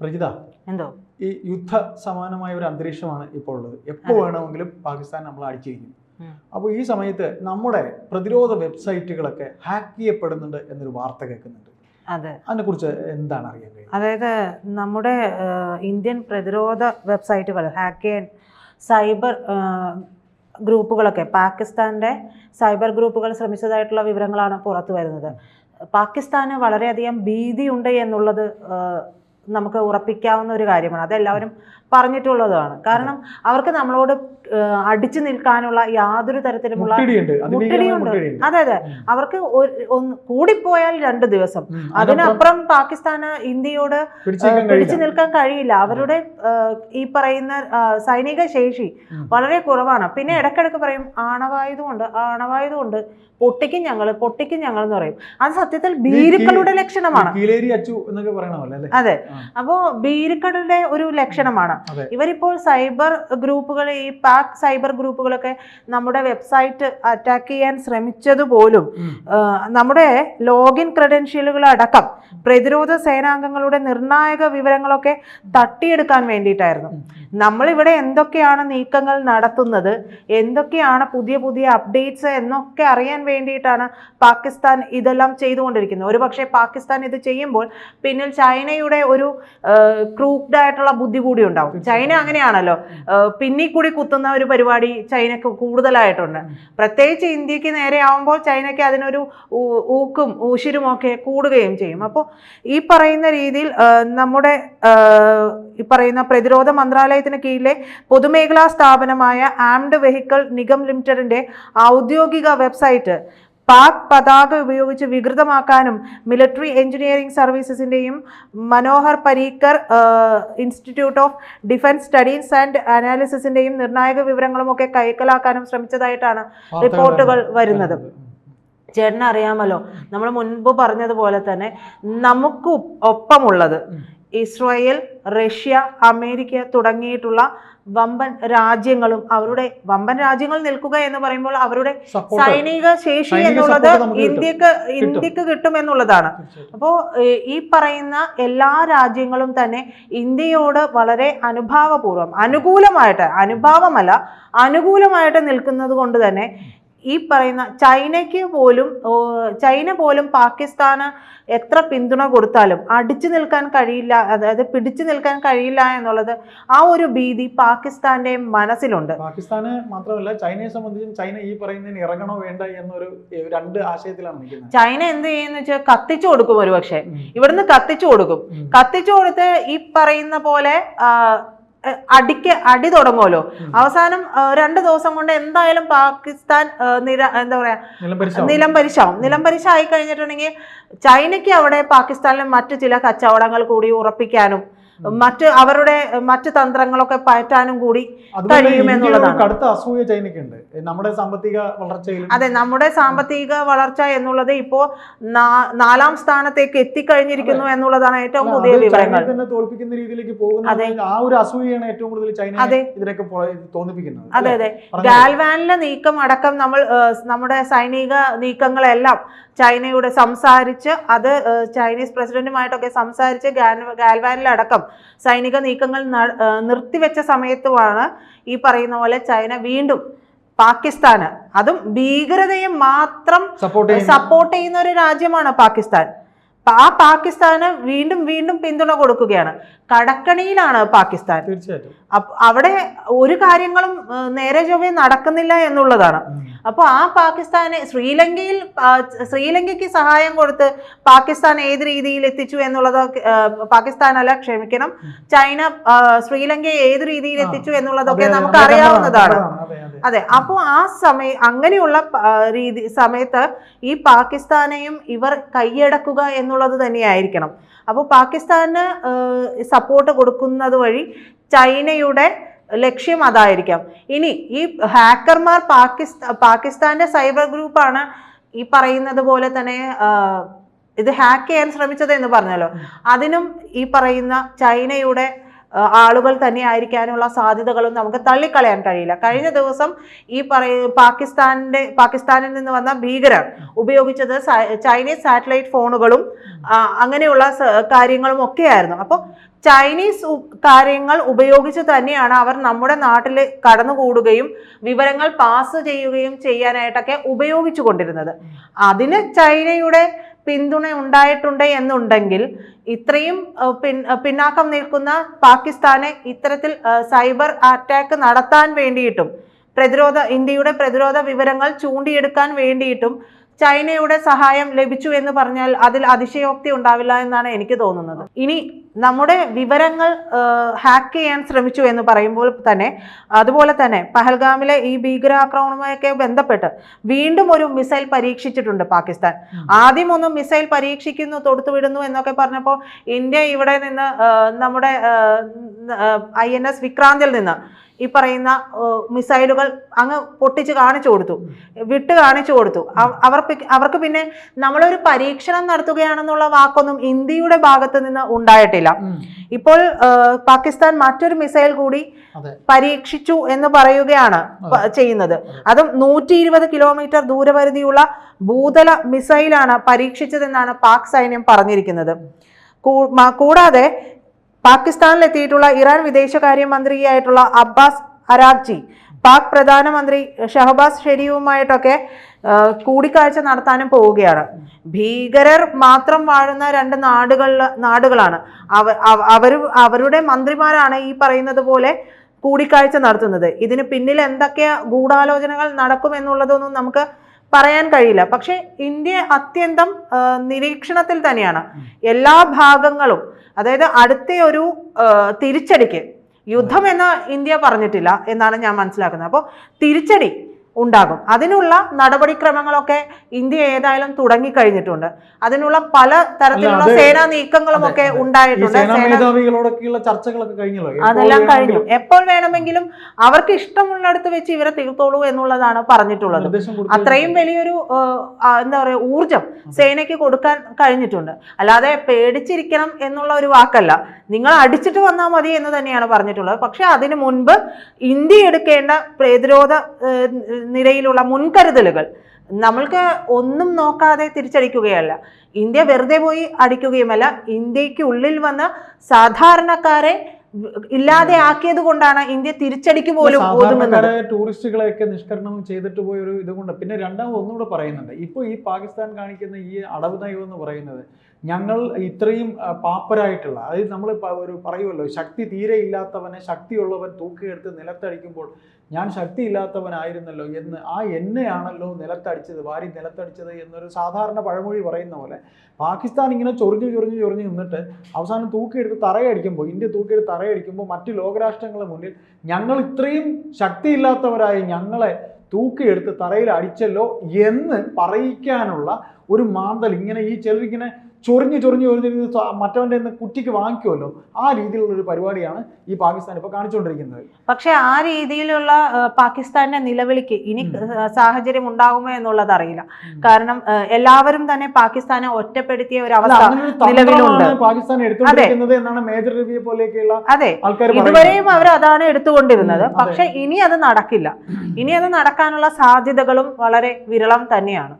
പ്രജിത എന്തോ? ഈ യുദ്ധ സമാനമായ ഒരു അന്തരീക്ഷമാണ് ഇപ്പോൾ ഉള്ളത്. എപ്പോൾ വേണമെങ്കിലും പാകിസ്ഥാൻ നമ്മൾ അടിച്ചിരിക്കും. അപ്പോൾ ഈ സമയത്ത് നമ്മുടെ പ്രതിരോധ വെബ്സൈറ്റുകളൊക്കെ ഹാക്ക് ചെയ്യപ്പെടുന്നുണ്ട് എന്നൊരു വാർത്ത കേൾക്കുന്നുണ്ട്. അതെ. അതിനെക്കുറിച്ച് എന്താണ് അറിയാൻ കഴിയുന്നത്? അതായത് നമ്മുടെ ഇന്ത്യൻ പ്രതിരോധ വെബ്സൈറ്റുകൾ ഹാക്ക് ചെയ്യാൻ സൈബർ ഗ്രൂപ്പുകളൊക്കെ പാകിസ്ഥാന്റെ സൈബർ ഗ്രൂപ്പുകൾ ശ്രമിച്ചതായിട്ടുള്ള വിവരങ്ങളാണ് പുറത്തു വരുന്നത്. പാകിസ്ഥാന് വളരെയധികം ഭീതിയുണ്ട് എന്നുള്ളത് നമുക്ക് ഉറപ്പിക്കാവുന്ന ഒരു കാര്യമാണ്. അതെല്ലാവരും പറഞ്ഞിട്ടുള്ളതാണ്. കാരണം അവർക്ക് നമ്മളോട് അടിച്ചു നിൽക്കാനുള്ള യാതൊരു തരത്തിലുമുള്ള മുട്ടിടിയുണ്ട്. അതെ അതെ അവർക്ക് കൂടിപ്പോയാൽ രണ്ട് ദിവസം. അതിനപ്പുറം പാകിസ്ഥാന് ഇന്ത്യയോട് പിടിച്ചു നിൽക്കാൻ കഴിയില്ല. അവരുടെ ഈ പറയുന്ന സൈനിക ശേഷി വളരെ കുറവാണ്. പിന്നെ ഇടക്കിടക്ക് പറയും ആണവായുധമുണ്ട് ആണവായുധമുണ്ട്. പൊട്ടിക്കും ഞങ്ങൾ പൊട്ടിക്കും ഞങ്ങൾ എന്ന് പറയും. അത് സത്യത്തിൽ ഭീരുക്കളുടെ ലക്ഷണമാണ്. അതെ. അപ്പോ ഭീരുക്കളുടെ ഒരു ലക്ഷണമാണ്. ഇവരിപ്പോൾ സൈബർ ഗ്രൂപ്പുകൾ ഈ പാക് സൈബർ ഗ്രൂപ്പുകളൊക്കെ നമ്മുടെ വെബ്സൈറ്റ് അറ്റാക്ക് ചെയ്യാൻ ശ്രമിച്ചത് പോലും നമ്മുടെ ലോഗിൻ ക്രെഡൻഷ്യലുകൾ അടക്കം പ്രതിരോധ സേനാംഗങ്ങളുടെ നിർണായക വിവരങ്ങളൊക്കെ തട്ടിയെടുക്കാൻ വേണ്ടിയിട്ടായിരുന്നു. നമ്മളിവിടെ എന്തൊക്കെയാണ് നീക്കങ്ങൾ നടത്തുന്നത് എന്തൊക്കെയാണ് പുതിയ പുതിയ അപ്ഡേറ്റ്സ് എന്നൊക്കെ അറിയാൻ വേണ്ടിയിട്ടാണ് പാകിസ്ഥാൻ ഇതെല്ലാം ചെയ്തുകൊണ്ടിരിക്കുന്നത്. ഒരു പക്ഷേ പാകിസ്ഥാൻ ഇത് ചെയ്യുമ്പോൾ പിന്നിൽ ചൈനയുടെ ഒരു ക്രൂക്ഡ് ആയിട്ടുള്ള ബുദ്ധി കൂടി ഉണ്ടാവും. ചൈന അങ്ങനെയാണല്ലോ. പിന്നെ കൂടി കുത്തുന്ന ഒരു പരിപാടി ചൈനക്ക് കൂടുതലായിട്ടുണ്ട്. പ്രത്യേകിച്ച് ഇന്ത്യയ്ക്ക് നേരെ ആവുമ്പോൾ ചൈനയ്ക്ക് അതിനൊരു ഊക്കും ഊശിരും ഒക്കെ കൂടുകയും ചെയ്യും. അപ്പോൾ ഈ പറയുന്ന രീതിയിൽ നമ്മുടെ ഈ പറയുന്ന പ്രതിരോധ മന്ത്രാലയത്തിന് കീഴിലെ പൊതുമേഖലാ സ്ഥാപനമായ ആംഡ് വെഹിക്കിൾ നിഗം ലിമിറ്റഡിന്റെ ഔദ്യോഗിക വെബ്സൈറ്റ് പാക് പതാക ഉപയോഗിച്ച് വികൃതമാക്കാനും military engineering സർവീസസിന്റെയും Manohar Parrikar institute of defence studies and അനാലിസിസിന്റെയും നിർണായക വിവരങ്ങളും ഒക്കെ കൈക്കലാക്കാനും ശ്രമിച്ചതായിട്ടാണ് റിപ്പോർട്ടുകൾ വരുന്നത്. ചേട്ടന് അറിയാമല്ലോ. നമ്മൾ മുൻപ് പറഞ്ഞതുപോലെ തന്നെ നമുക്ക് ഒപ്പമുള്ളത്. ഇസ്രായേൽ റഷ്യ അമേരിക്ക തുടങ്ങിയിട്ടുള്ള വമ്പൻ രാജ്യങ്ങളും അവരുടെ വമ്പൻ രാജ്യങ്ങൾ നിൽക്കുക എന്ന് പറയുമ്പോൾ അവരുടെ സൈനിക ശേഷി എന്നുള്ളത്. ഇന്ത്യയ്ക്ക് ഇന്ത്യയ്ക്ക് കിട്ടും എന്നുള്ളതാണ്. അപ്പോ അപ്പോൾ ഈ പറയുന്ന എല്ലാ രാജ്യങ്ങളും തന്നെ ഇന്ത്യയോട് വളരെ അനുഭാവപൂർവം അനുകൂലമായിട്ട് അനുഭാവമല്ല അനുകൂലമായിട്ട് നിൽക്കുന്നത് കൊണ്ട് തന്നെ ഈ പറയുന്ന ചൈനയ്ക്ക് പോലും ചൈന പോലും പാകിസ്ഥാന് എത്ര പിന്തുണ കൊടുത്താലും അടിച്ചു നിൽക്കാൻ കഴിയില്ല അതായത് പിടിച്ചു നിൽക്കാൻ കഴിയില്ല എന്നുള്ളത് ആ ഒരു ഭീതി പാകിസ്ഥാന്റെ മനസ്സിലുണ്ട്. പാകിസ്ഥാന് മാത്രമല്ല ചൈനയെ സംബന്ധിച്ചും ചൈന ഈ പറയുന്നതിന് ഇറങ്ങണോ വേണ്ട എന്നൊരു രണ്ട് ആശയത്തിലാണ് ചൈന എന്ത് ചെയ്യുന്ന വെച്ചാൽ കത്തിച്ചു കൊടുക്കും ഒരു പക്ഷേ ഇവിടുന്ന് കത്തിച്ചു കൊടുക്കും. കത്തിച്ചു കൊടുത്ത് ഈ പറയുന്ന പോലെ അടിക്ക് അടി തുടങ്ങുമല്ലോ. അവസാനം രണ്ട് ദിവസം കൊണ്ട് എന്തായാലും പാകിസ്ഥാൻ നില നിര എന്താ പറയാ നിലം പരിശാവും. നിലം നിലംപരിശാവും നിലംപരിശായി കഴിഞ്ഞിട്ടുണ്ടെങ്കിൽ ചൈനയ്ക്ക് അവിടെ പാകിസ്ഥാനിലെ മറ്റു ചില കച്ചവടങ്ങൾ കൂടി ഉറപ്പിക്കാനും. മറ്റ് അവരുടെ മറ്റ് തന്ത്രങ്ങളൊക്കെ പയറ്റാനും കൂടി അതുപോലെ എന്നുള്ളതാണ്. കടുത്ത അസൂയ ചൈനയ്ക്കുണ്ട് നമ്മുടെ സാമ്പത്തിക വളർച്ചയിൽ അതെ നമ്മുടെ സാമ്പത്തിക വളർച്ച എന്നുള്ളത് ഇപ്പോ നാലാം സ്ഥാനത്തേക്ക് എത്തിക്കഴിഞ്ഞിരിക്കുന്നു എന്നുള്ളതാണ് ഏറ്റവും പുതിയ വിവരങ്ങൾ തോൽപ്പിക്കുന്ന രീതിയിലേക്ക് പോകുന്നത്. ആ ഒരു അസൂയയാണ് ഏറ്റവും കൂടുതൽ ചൈന അതെ. ഇതിനൊക്കെ തോന്നിപ്പിക്കുന്നത് അതെ അതെ. ഗാൽവാനിലെ നീക്കം അടക്കം നമ്മൾ നമ്മുടെ സൈനിക നീക്കങ്ങളെല്ലാം ചൈനയുടെ സംസാരിച്ച് അത് ചൈനീസ് പ്രസിഡന്റുമായിട്ടൊക്കെ സംസാരിച്ച് ഗാൽ- ഗാൽവാനിലടക്കം സൈനിക നീക്കങ്ങൾ നിർത്തിവെച്ച സമയത്തുമാണ് ഈ പറയുന്ന പോലെ ചൈന വീണ്ടും പാകിസ്ഥാന് അതും ഭീകരതയെ മാത്രം സപ്പോർട്ട് ചെയ്യുന്ന. ഒരു രാജ്യമാണ് പാകിസ്ഥാൻ. ആ പാകിസ്ഥാന് വീണ്ടും വീണ്ടും പിന്തുണ കൊടുക്കുകയാണ്. കടക്കണിയിലാണ് പാകിസ്ഥാൻ. അവിടെ ഒരു കാര്യങ്ങളും നേരെ ചൊവ്വേ നടക്കുന്നില്ല എന്നുള്ളതാണ്. അപ്പോൾ ആ പാകിസ്ഥാനെ ശ്രീലങ്കയിൽ ശ്രീലങ്കയ്ക്ക് സഹായം കൊടുത്ത് പാകിസ്ഥാൻ ഏത് രീതിയിൽ എത്തിച്ചു എന്നുള്ളത് പാകിസ്ഥാനല്ല ക്ഷമിക്കണം. ചൈന ശ്രീലങ്കയെ ഏത് രീതിയിൽ എത്തിച്ചു എന്നുള്ളതൊക്കെ നമുക്ക് അറിയാവുന്നതാണ്. അതെ അപ്പോൾ ആ സമയ അങ്ങനെയുള്ള രീതി സമയത്ത് ഈ പാകിസ്ഥാനെയും ഇവർ കൈയടക്കുക എന്നുള്ളത് തന്നെയായിരിക്കണം. അപ്പോൾ പാകിസ്ഥാന് സപ്പോർട്ട് കൊടുക്കുന്നത് വഴി ചൈനയുടെ ലക്ഷ്യം അതായിരിക്കാം. ഇനി ഈ ഹാക്കർമാർ പാകിസ്ഥാൻ പാകിസ്ഥാന്റെ സൈബർ ഗ്രൂപ്പാണ് ഈ പറയുന്നത് പോലെ തന്നെ ഇത് ഹാക്ക് ചെയ്യാൻ ശ്രമിച്ചത് എന്ന് പറഞ്ഞല്ലോ. അതിനും ഈ പറയുന്ന ചൈനയുടെ ആളുകൾ തന്നെ ആയിരിക്കാനുള്ള സാധ്യതകളും നമുക്ക് തള്ളിക്കളയാൻ കഴിയില്ല. കഴിഞ്ഞ ദിവസം ഈ പറയ പാകിസ്ഥാന്റെ പാകിസ്ഥാനിൽ നിന്ന് വന്ന ഭീകരർ ഉപയോഗിച്ചത് ചൈനീസ് സാറ്റലൈറ്റ് ഫോണുകളും അങ്ങനെയുള്ള കാര്യങ്ങളും ഒക്കെയായിരുന്നു. അപ്പോൾ ചൈനീസ് കാര്യങ്ങൾ ഉപയോഗിച്ച് തന്നെയാണ് അവർ നമ്മുടെ നാട്ടിൽ കടന്നുകൂടുകയും വിവരങ്ങൾ പാസ് ചെയ്യുകയും ചെയ്യാനായിട്ടൊക്കെ ഉപയോഗിച്ചു കൊണ്ടിരുന്നത്. അതിന് ചൈനയുടെ പിന്തുണ ഉണ്ടായിട്ടുണ്ട് എന്നുണ്ടെങ്കിൽ ഇത്രയും പിന്നാക്കം നിൽക്കുന്ന പാകിസ്ഥാനെ ഇത്തരത്തിൽ സൈബർ അറ്റാക്ക് നടത്താൻ വേണ്ടിയിട്ടും പ്രതിരോധ ഇന്ത്യയുടെ പ്രതിരോധ വിവരങ്ങൾ ചൂണ്ടിയെടുക്കാൻ വേണ്ടിയിട്ടും ചൈനയുടെ സഹായം ലഭിച്ചു എന്ന് പറഞ്ഞാൽ അതിൽ അതിശയോക്തി ഉണ്ടാവില്ല എന്നാണ് എനിക്ക് തോന്നുന്നത്. ഇനി നമ്മുടെ വിവരങ്ങൾ ഹാക്ക് ചെയ്യാൻ ശ്രമിച്ചു എന്ന് പറയുമ്പോൾ തന്നെ അതുപോലെ തന്നെ പഹൽഗാമിലെ ഈ ഭീകരാക്രമണവുമായൊക്കെ ബന്ധപ്പെട്ട് വീണ്ടും ഒരു മിസൈൽ പരീക്ഷിച്ചിട്ടുണ്ട് പാകിസ്ഥാൻ. ആദ്യം ഒന്നും മിസൈൽ പരീക്ഷിക്കുന്നു തൊടുത്തുവിടുന്നു എന്നൊക്കെ പറഞ്ഞപ്പോൾ ഇന്ത്യ ഇവിടെ നിന്ന് നമ്മുടെ ഐ എൻ എസ് വിക്രാന്തിൽ നിന്ന് ഈ പറയുന്ന മിസൈലുകൾ അങ്ങ് പൊട്ടിച്ച് കാണിച്ചു കൊടുത്തു. വിട്ട് കാണിച്ചു കൊടുത്തു. അവ- അവർ അവർക്ക് പിന്നെ നമ്മളൊരു പരീക്ഷണം നടത്തുകയാണെന്നുള്ള വാക്കൊന്നും ഇന്ത്യയുടെ ഭാഗത്ത് നിന്ന് ഉണ്ടായിട്ടില്ല. ഇപ്പോൾ പാകിസ്ഥാൻ മറ്റൊരു മിസൈൽ കൂടി പരീക്ഷിച്ചു എന്ന് പറയുകയാണ് ചെയ്യുന്നത്. അതും. നൂറ്റി ഇരുപത് കിലോമീറ്റർ ദൂരപരിധിയുള്ള ഭൂതല മിസൈലാണ് പരീക്ഷിച്ചതെന്നാണ് പാക് സൈന്യം പറഞ്ഞിരിക്കുന്നത്. കൂടാതെ പാകിസ്ഥാനിലെത്തിയിട്ടുള്ള ഇറാൻ വിദേശകാര്യമന്ത്രിയായിട്ടുള്ള അബ്ബാസ് അരാഗ്ജി പാക് പ്രധാനമന്ത്രി ഷഹബാസ് ഷെരീഫുമായിട്ടൊക്കെ കൂടിക്കാഴ്ച നടത്താനും പോവുകയാണ്. ഭീകരർ മാത്രം വാഴുന്ന രണ്ട് നാടുകളിൽ നാടുകളാണ്. അവ അവ- അവർ അവരുടെ മന്ത്രിമാരാണ് ഈ പറയുന്നത് പോലെ കൂടിക്കാഴ്ച നടത്തുന്നത്. ഇതിന് പിന്നിൽ എന്തൊക്കെ ഗൂഢാലോചനകൾ നടക്കുമെന്നുള്ളതൊന്നും നമുക്ക് പറയാൻ കഴിയില്ല. പക്ഷേ ഇന്ത്യ അത്യന്തം നിരീക്ഷണത്തിൽ തന്നെയാണ്. എല്ലാ ഭാഗങ്ങളും അതായത് അടുത്ത ഒരു തിരിച്ചടിക്ക് യുദ്ധം എന്ന് ഇന്ത്യ പറഞ്ഞിട്ടില്ല എന്നാണ് ഞാൻ മനസ്സിലാക്കുന്നത്. അപ്പോൾ തിരിച്ചടി ഉണ്ടാകും. അതിനുള്ള നടപടിക്രമങ്ങളൊക്കെ ഇന്ത്യ ഏതായാലും തുടങ്ങിക്കഴിഞ്ഞിട്ടുണ്ട്. അതിനുള്ള പല തരത്തിലുള്ള സേനാ നീക്കങ്ങളും ഒക്കെ ഉണ്ടായിട്ടുണ്ട്. ചർച്ചകളൊക്കെ കഴിഞ്ഞല്ലോ? അതെല്ലാം കഴിഞ്ഞു. എപ്പോൾ വേണമെങ്കിലും അവർക്ക് ഇഷ്ടമുള്ളിടത്ത് വെച്ച് ഇവരെ തീർത്തോളൂ എന്നുള്ളതാണ് പറഞ്ഞിട്ടുള്ളത്. അത്രയും വലിയൊരു എന്താ പറയുക ഊർജം സേനയ്ക്ക് കൊടുക്കാൻ കഴിഞ്ഞിട്ടുണ്ട്. അല്ലാതെ പേടിച്ചിരിക്കണം എന്നുള്ള ഒരു വാക്കല്ല. നിങ്ങൾ അടിച്ചിട്ട് വന്നാൽ മതി എന്ന് തന്നെയാണ് പറഞ്ഞിട്ടുള്ളത്. പക്ഷെ അതിനു മുൻപ് ഇന്ത്യ എടുക്കേണ്ട പ്രതിരോധ നിരയിലുള്ള മുൻകരുതലുകൾ നമ്മൾക്ക് ഒന്നും നോക്കാതെ തിരിച്ചടിക്കുകയല്ല. ഇന്ത്യ വെറുതെ പോയി അടിക്കുകയുമല്ല. ഇന്ത്യയ്ക്ക് ഉള്ളിൽ വന്ന സാധാരണക്കാരെ ഇല്ലാതെ ആക്കിയത് കൊണ്ടാണ് ഇന്ത്യ തിരിച്ചടിക്ക് പോലും ടൂറിസ്റ്റുകളെയൊക്കെ നിഷ്കരണം ചെയ്തിട്ട് പോയ ഒരു ഇതുകൊണ്ട്. പിന്നെ രണ്ടാമത് ഒന്നുകൂടെ പറയുന്നുണ്ട്. ഇപ്പോൾ ഈ പാകിസ്ഥാൻ കാണിക്കുന്ന ഈ അടവ് നയം എന്ന് പറയുന്നത് ഞങ്ങൾ ഇത്രയും പാപ്പരായിട്ടുള്ള അതായത് നമ്മൾ ഒരു പറയുമല്ലോ ശക്തി തീരെ ഇല്ലാത്തവനെ ശക്തിയുള്ളവൻ തൂക്കിയെടുത്ത് നിലത്തടിക്കുമ്പോൾ ഞാൻ ശക്തിയില്ലാത്തവനായിരുന്നല്ലോ എന്ന് ആ എന്നെയാണല്ലോ നിലത്തടിച്ചത് വാരി നിലത്തടിച്ചത് എന്നൊരു സാധാരണ പഴമൊഴി പറയുന്ന പോലെ. പാകിസ്ഥാൻ ഇങ്ങനെ ചൊറിഞ്ഞു ചൊറിഞ്ഞു ചൊറിഞ്ഞു നിന്നിട്ട് അവസാനം തൂക്കിയെടുത്ത് തറയടിക്കുമ്പോൾ ഇന്ത്യ തൂക്കിയെടുത്ത് തറയടിക്കുമ്പോൾ മറ്റ് ലോകരാഷ്ട്രങ്ങളുടെ മുന്നിൽ ഞങ്ങൾ ഇത്രയും ശക്തിയില്ലാത്തവരായി ഞങ്ങളെ തൂക്കിയെടുത്ത് തറയിൽ അടിച്ചല്ലോ എന്ന് പറയിക്കാനുള്ള ഒരു മാന്തൽ ഇങ്ങനെ ഈ ചിലരിങ്ങനെ ചൊറിഞ്ഞ് ചൊറിഞ്ഞ് ചൊറിഞ്ഞ് മറ്റവന്റെ നിന്ന് കുറ്റിക്ക് വാങ്ങിക്കുമല്ലോ ആ രീതിയിലുള്ള ഒരു പരിപാടിയാണ് ഈ പാകിസ്ഥാൻ ഇപ്പോൾ കാണിച്ചുകൊണ്ടിരിക്കുന്നത് പക്ഷെ ആ രീതിയിലുള്ള പാകിസ്ഥാന്റെ നിലവിളിക്ക് ഇനി സാഹചര്യം ഉണ്ടാകുമോ എന്നുള്ളത് അറിയില്ല കാരണം എല്ലാവരും തന്നെ പാകിസ്ഥാനെ ഒറ്റപ്പെടുത്തിയ ഒരു അവസ്ഥ നിലവിലുണ്ട്. പാകിസ്ഥാൻ എടുത്തുകൊണ്ടിരിക്കുന്നത് എന്നാണ് മേജർ റിവ്യൂ പോലെയൊക്കെയുള്ള അതെ. ആൾക്കാർ ഇതുവരെയും അവർ അതാണ് എടുത്തുകൊണ്ടിരുന്നത്. പക്ഷെ ഇനി അത് നടക്കില്ല. ഇനി അത് നടക്കാനുള്ള സാധ്യതകളും വളരെ വിരളം തന്നെയാണ്.